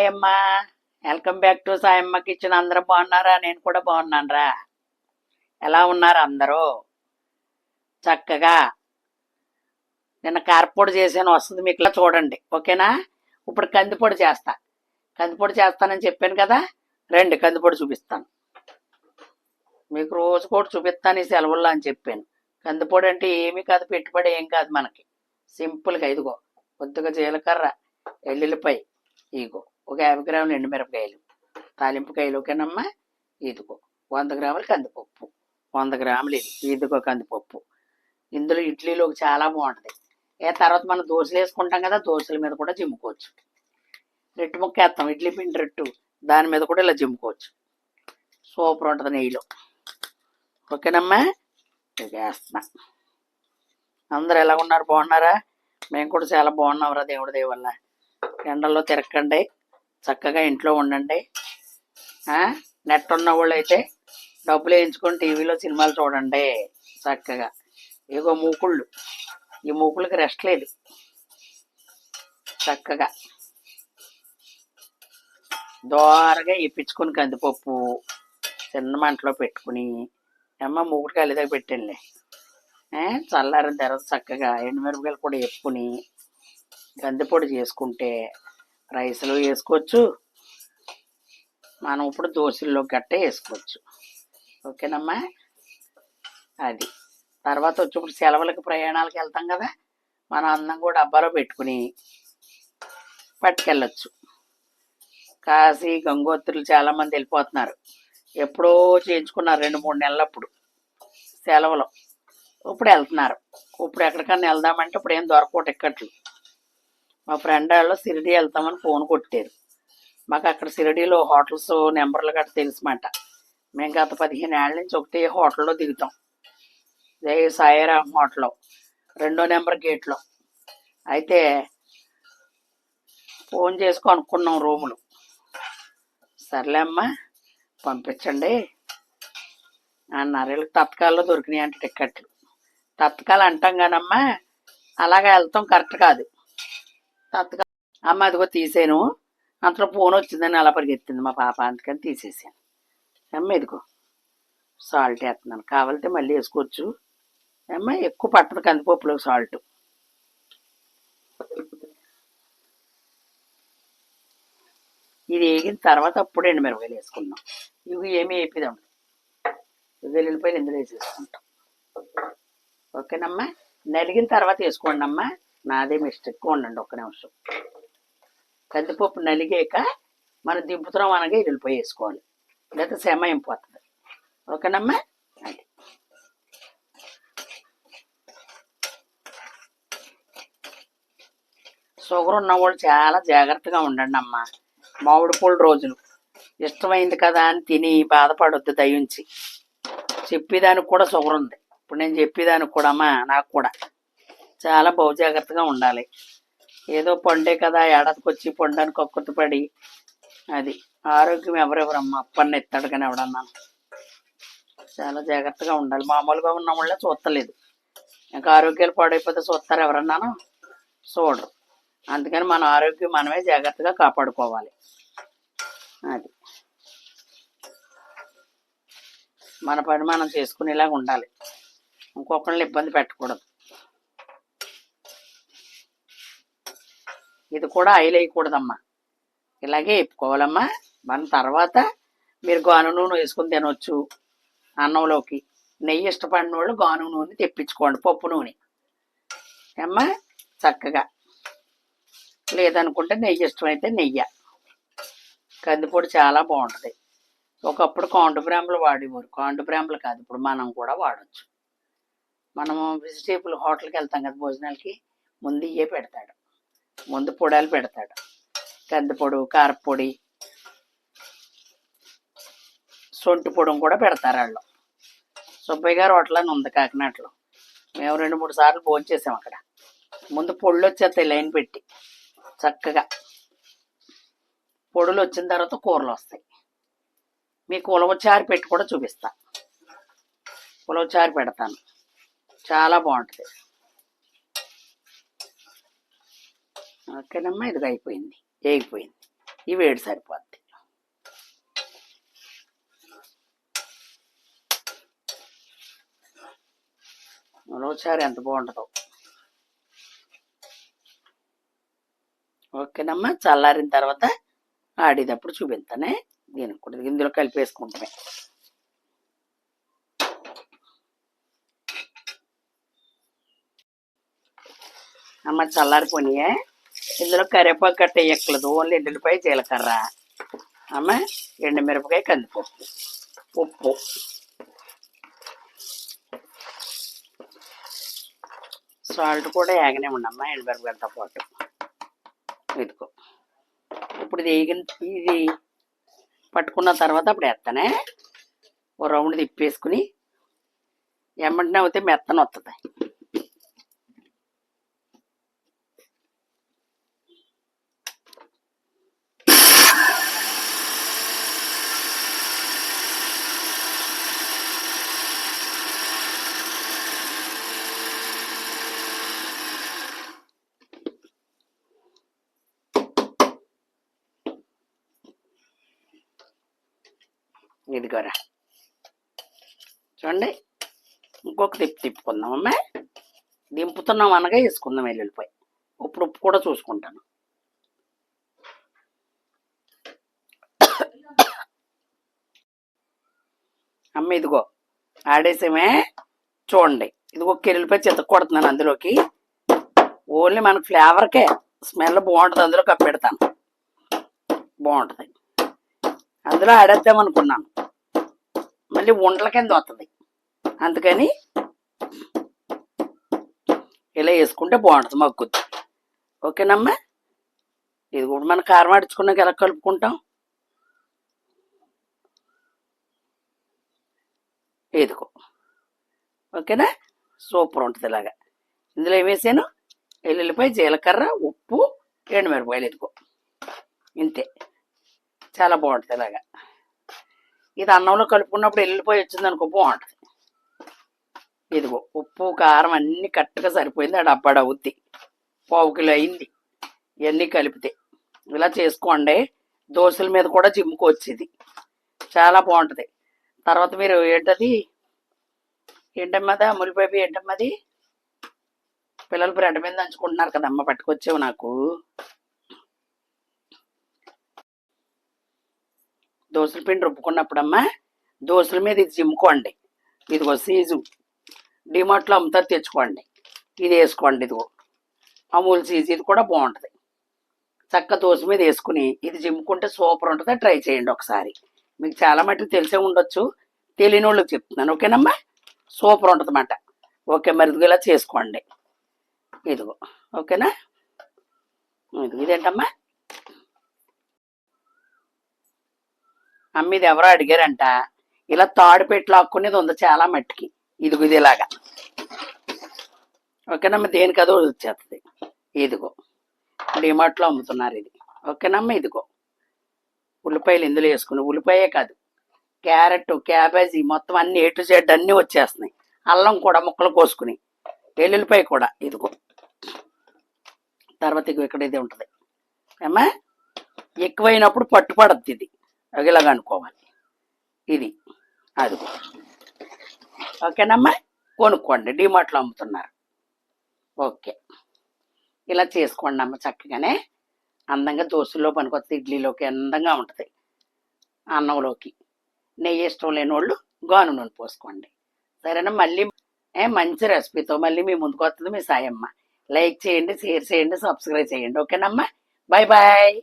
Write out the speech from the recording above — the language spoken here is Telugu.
సాయమ్మ. అమ్మా welcome back to Sayamma kitchen అందరూ బాగున్నారా? నేను కూడా బాగున్నాను రా ఎలా ఉన్నారు అందరూ? చక్కగా. నిన్న కారపొడి చేసాను వస్తుంది మీకు చూడండి. ఓకేనా? ఇప్పుడు కందిపొడి చేస్తా. కందిపొడి చేస్తానని చెప్పాను కదా? రండి కందిపొడి చూపిస్తాను. మీకు రోజు కూడా చూపిస్తాను ఈ సెలవుల్లో అని చెప్పాను. కందిపొడి అంటే ఏమీ కాదు పెట్టుబడి ఏం కాదు మనకి. సింపుల్గా ఇదిగో కొద్దిగా జీలకర్ర ఎల్లుల్లిపాయ ఇదిగో ఒక యాభై గ్రాములు ఎండుమిరపకాయలు తాలింపుకాయలు ఓకేనమ్మా ఇదిగో వంద గ్రాములు కందిపప్పు వంద గ్రాములు ఇది ఇదిగో కందిపప్పు. ఇందులో ఇడ్లీలోకి చాలా బాగుంటుంది. ఏ తర్వాత మనం దోశలు వేసుకుంటాం కదా దోశల మీద కూడా జిమ్ముకోవచ్చు రెట్టు ముక్క వేస్తాం ఇడ్లీ పిండి రెట్టు దాని మీద కూడా ఇలా జిమ్ముకోవచ్చు సూపర్ ఉంటుంది నెయ్యిలో. ఓకేనమ్మా? వేస్తున్నా. అందరు ఎలా ఉన్నారు? బాగున్నారా? మేము కూడా చాలా బాగున్నాం రా దేవుడి దేవుళ్ళ ఎండల్లో తిరగండి చక్కగా ఇంట్లో ఉండండి. నెట్ ఉన్న వాళ్ళు అయితే డబ్బులు వేయించుకొని టీవీలో సినిమాలు చూడండి. చక్కగా. ఇగో మూకుళ్ళు. ఈ మూకుళ్ళకి రెస్ట్ లేదు. చక్కగా. దోరగా ఇప్పించుకొని కందిపప్పు చిన్న మంటలో పెట్టుకుని. అమ్మ మూకుడు కలిదా పెట్టండి చల్లారిన తర్వాత చక్కగా ఎండుమిరపకాయలు కూడా ఎప్పుకుని కందిపొడి చేసుకుంటే రైస్లో వేసుకోవచ్చు. మనం ఇప్పుడు దోశల్లో గట్ట వేసుకోవచ్చు. ఓకేనమ్మా? అది. తర్వాత వచ్చి ఇప్పుడు సెలవులకు ప్రయాణాలకు వెళ్తాం కదా? మనం అందం కూడా డబ్బాలో పెట్టుకుని పట్టుకెళ్ళొచ్చు. కాశీ గంగోత్రులు చాలామంది వెళ్ళిపోతున్నారు. ఎప్పుడో చేయించుకున్నారు రెండు మూడు నెలలప్పుడు సెలవులు. ఇప్పుడు వెళ్తున్నారు. ఇప్పుడు ఎక్కడికన్నా వెళ్దామంటే ఇప్పుడు ఏం దొరకవు టిక్కెట్లు. మా ఫ్రెండ్ వాళ్ళు సిరిడి వెళ్తామని ఫోన్ కొట్టారు. మాకు అక్కడ సిరిడిలో హోటల్స్ నెంబర్లు గట్రా తెలుసుమాట. మేము గత పదిహేను ఏళ్ళ నుంచి ఒకటే హోటల్లో దిగుతాం. జయ సాయిరామ్ హోటల్లో రెండో నెంబర్ గేట్లో. అయితే ఫోన్ చేసి కొనుక్కున్నాం రూములు. సర్లే అమ్మా పంపించండి. అన్నారు వీళ్ళకి తత్కాల్లో దొరికినాయి అంటే టిక్కెట్లు. తత్కాలు అంటాం కానమ్మా అలాగే వెళ్తాం కరెక్ట్ కాదు. తత్కాల అమ్మ అదిగో తీసాను. అంతలో ఫోన్ వచ్చిందని అలా పరిగెత్తింది మా పాప. అందుకని తీసేసాను అమ్మ ఇదిగో సాల్ట్ వేస్తున్నాను. కావాలంటే మళ్ళీ వేసుకోవచ్చు. అమ్మ ఎక్కువ పట్టదు కందిపప్పులో సాల్ట్. ఇది వేగిన తర్వాత అప్పుడు ఎండు మిరపకాయలు వేసుకుందాం. ఇవి ఏమీ వేపిదాం వెల్లుల్లిపాయలు ఇందులో వేసేసుకుంటాం. ఓకేనమ్మా? నలిగిన తర్వాత వేసుకోండి అమ్మా నాదే మిస్టేక్ ఉండండి ఒక్క నిమిషం. కందిపప్పు నలిగాక మనం దింపుతున్నాం అనగా ఎల్లుల్లిపాయ వేసుకోవాలి. లేకపోతే సెమ అయిపోతుంది ఓకేనమ్మా? షుగర్ ఉన్నవాళ్ళు చాలా జాగ్రత్తగా ఉండండి అమ్మా. మామిడి పూల రోజులు. ఇష్టమైంది కదా అని తిని బాధపడొద్దు దయించి. చెప్పేదానికి కూడా షుగర్ ఉంది. ఇప్పుడు నేను చెప్పేదానికి కూడా అమ్మా నాకు కూడా. చాలా బహు జాగ్రత్తగా ఉండాలి. ఏదో పండే కదా ఏడాదికి వచ్చి పండడానికి ఒక్కటి పడి అది. ఆరోగ్యం ఎవరెవరమ్మ అప్పన్న ఎత్తాడు కానీ ఎవడన్నాను చాలా జాగ్రత్తగా ఉండాలి. మామూలుగా ఉన్న వాళ్ళే చూస్తలేదు ఇంకా ఆరోగ్యాలు పాడైపోతే చూస్తారు ఎవరన్నాను? చూడరు. అందుకని మన ఆరోగ్యం మనమే జాగ్రత్తగా కాపాడుకోవాలి. అది. మన పని మనం చేసుకునేలాగా ఉండాలి. ఇంకొకళ్ళని ఇబ్బంది పెట్టకూడదు. ఇది కూడా ఆయిల్ వేయకూడదమ్మా ఇలాగే వేపుకోవాలమ్మా మన తర్వాత మీరు గాను నూనె వేసుకుని తినొచ్చు అన్నంలోకి. నెయ్యి ఇష్టపడిన వాళ్ళు గాను నూనె తెప్పించుకోండి పప్పు నూనె. అమ్మా చక్కగా. లేదనుకుంటే నెయ్యి ఇష్టమైతే నెయ్యి. కందిపొడి చాలా బాగుంటుంది. ఒకప్పుడు కాండు బ్రాంబులు వాడేవారు. కాండు బ్రాంబులు కాదు ఇప్పుడు మనం కూడా వాడచ్చు. మనము వెజిటేబుల్ హోటల్కి వెళ్తాం కదా భోజనాలకి ముందు ఇవే పెడతాడు. ముందు పొడాలు పెడతాడు. కందిపొడు కారపొడి సొంటి పొడి కూడా పెడతారు వాళ్ళు. సుబ్బయ్య గారు హోటల్ ఉంది కాకినాడలో. మేము రెండు మూడు సార్లు భోజనం చేసాం అక్కడ. ముందు పొడులు వచ్చేస్తాయి లైన్ పెట్టి చక్కగా. పొడులు వచ్చిన తర్వాత కూరలు వస్తాయి. మీకు ఉలవచారు పెట్టి కూడా చూపిస్తా. ఉలవచారు పెడతాను. చాలా బాగుంటుంది. ఓకేనమ్మా ఇది అయిపోయింది. వేగిపోయింది ఈ వేడి సరిపోద్ది. మరోసారి ఎంత బాగుంటుందో. ఓకేనమ్మా చల్లారిన తర్వాత ఆడేటప్పుడు చూపిస్తానే. దీనికి కూడా ఇందులో కలిపేసుకుంటామే అమ్మ చల్లారిపోయినాయే ఇందులో కరివేపాకు కట్ట ఎక్కలేదు. ఓన్లీ ఎల్లుల్లిపాయ జీలకర్ర. అమ్మ ఎండుమిరపకాయ కందిపప్పు. ఉప్పు. సాల్ట్ కూడా ఏగనే ఉండమ్మా ఎండుమిరపకాయలతో పాటు. ఇదిగో. ఇప్పుడు వేగిన ఇది పట్టుకున్న తర్వాత అప్పుడు వేస్తానే ఓ రౌండ్ తిప్పేసుకుని ఎమ్మంటనే అవుతే మెత్తన వస్తుంది ఇదిగోరా. చూడండి ఇంకొక తిప్పి తిప్పుకుందాం అమ్మా. దింపుతున్నాం అనగా వేసుకుందాం వెల్లుల్లిపాయ. ఇప్పుడు ఉప్పు కూడా చూసుకుంటాను. అమ్మ ఇదిగో ఆడేసామే. చూడండి ఇదిగో కెల్లిపాయ చెత్త కొడుతున్నాను అందులోకి. ఓన్లీ మన ఫ్లేవర్కే స్మెల్ బాగుంటుంది అందులో కప్పెడతాను. బాగుంటుంది. అందులో ఆడేద్దాం అనుకున్నాను. మళ్ళీ ఉండల కింద వస్తుంది అందుకని ఇలా వేసుకుంటే బాగుంటుంది మగ్గుద్ది. ఓకేనమ్మా? ఇది కూడా మన కారం ఆడించుకున్నాక ఎలా కలుపుకుంటాం? ఇదిగో. ఓకేనా? సూపర్ ఉంటుంది ఇలాగా. ఇందులో ఏం వేసాను? జీలకర్ర ఉప్పు ఎండుమిరపకాయలు ఇదిగో. ఇంతే. చాలా బాగుంటుంది ఇలాగా. ఇది అన్నంలో కలుపుకున్నప్పుడు వెళ్ళిపోయి వచ్చింది అనుకో బాగుంటుంది. ఇదిగో ఉప్పు కారం అన్నీ కరెక్ట్గా సరిపోయింది ఆ డబ్బా అవుద్ది. పావు కిలో అయింది. ఇవన్నీ కలిపితే. ఇలా చేసుకోండి. దోశల మీద కూడా జిమ్ముకోవచ్చు ఇది చాలా బాగుంటుంది. తర్వాత మీరు ఏంటది? ఏంటమ్మది అమూలిపేపి ఏంటమ్మది పిల్లలు బ్రెడ్ మీద దంచుకుంటున్నారు కదమ్మ పట్టుకొచ్చావు నాకు. దోశల పిండి రుబ్బుకున్నప్పుడమ్మా దోశల మీద ఇది జిమ్ముకోండి ఇదిగో సీజు. డిమార్ట్లో అమ్ముతారు తెచ్చుకోండి. ఇది వేసుకోండి ఇదిగో. అమూల్ సీజు ఇది కూడా బాగుంటుంది. చక్క దోశ మీద వేసుకుని ఇది జిమ్ముకుంటే సూపర్ ఉంటుంది ట్రై చేయండి ఒకసారి. మీకు చాలా మటుకు తెలిసే ఉండొచ్చు తెలియని వాళ్ళకి చెప్తున్నాను ఓకేనమ్మా? సూపర్ ఉంటుంది అన్నమాట ఓకే మరి ఇదిగో ఇలా చేసుకోండి. ఇదిగో ఓకేనా? ఇదిగో ఇదేంటమ్మా? అమ్మ ఇది ఎవరో అడిగారంట ఇలా తాడు పెట్టి లాక్కునేది ఉంది చాలా మట్టికి. ఇదిగో ఇది ఇలాగా ఓకేనమ్మ వచ్చేస్తుంది ఇదిగో. డిమార్ట్లో అమ్ముతున్నారు ఇది. ఓకేనమ్మ ఇదిగో. ఉల్లిపాయలు ఇందులో వేసుకుని ఉల్లిపాయే కాదు. క్యారెట్ క్యాబేజీ మొత్తం అన్ని ఎటు టు జెడ్ అన్నీ వచ్చేస్తున్నాయి. అల్లం కూడా ముక్కలు కోసుకుని. వెల్లుల్లిపాయ కూడా ఇదిగో. తర్వాత ఇగో ఇక్కడ ఇది ఉంటుంది. ఏమ్మా? ఎక్కువైనప్పుడు పట్టుపడద్ది ఇది. ఇలాగ అనుకోవాలి. ఇది. అది ఓకేనమ్మా? కొనుక్కోండి. డిమార్ట్లో అమ్ముతున్నారు. ఓకే. ఇలా చేసుకోండి అమ్మ చక్కగానే. అందంగా దోశల్లో పనికొస్తే ఇడ్లీలోకి అందంగా ఉంటుంది. అన్నంలోకి. నెయ్యి ఇష్టం లేని వాళ్ళు గాను నూనె పోసుకోండి. సరేనా? మళ్ళీ మంచి రెసిపీతో మళ్ళీ మీ ముందుకు వస్తుంది మీ సాయమ్మ. లైక్ చేయండి షేర్ చేయండి సబ్స్క్రైబ్ చేయండి. ఓకేనమ్మా? Bye bye